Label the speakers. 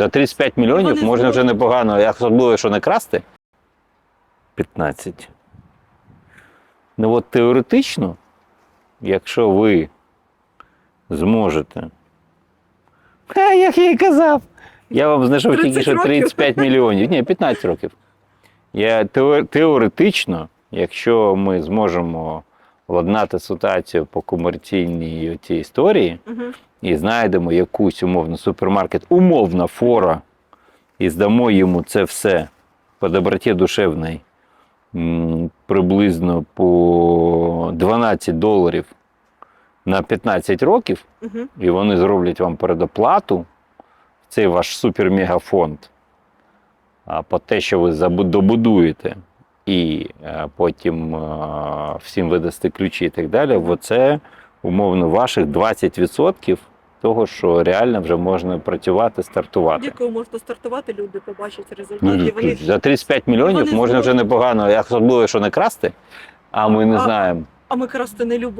Speaker 1: За 35 мільйонів
Speaker 2: Вони
Speaker 1: можна вже непогано, як особливо, що не красти. 15. Ну от теоретично, якщо ви зможете. Ха, як я і казав. Я вам знайшов тільки
Speaker 2: 30
Speaker 1: що
Speaker 2: років?
Speaker 1: 35 мільйонів. Ні, 15 років. Я теоретично, якщо ми зможемо владнати ситуацію по комерційній цій історії,
Speaker 2: Угу.
Speaker 1: і знайдемо якусь умовно супермаркет, умовна фора, і здамо йому це все по доброті душевній м, приблизно по 12 доларів на 15 років,
Speaker 2: Угу.
Speaker 1: і вони зроблять вам передоплату в цей ваш супер-мегафонд, а по те, що ви добудуєте, і е, потім е, всім видасти ключі і так далі, оце умовно ваших 20% того, що реально вже можна працювати, стартувати.
Speaker 2: Якою можна стартувати, люди побачать
Speaker 1: Ну,
Speaker 2: результати. Вони
Speaker 1: за 35 мільйонів
Speaker 2: вони
Speaker 1: можна вже непогано, особливо, що не красти, а ми не
Speaker 2: А-
Speaker 1: знаємо.
Speaker 2: А ми красти не любимо.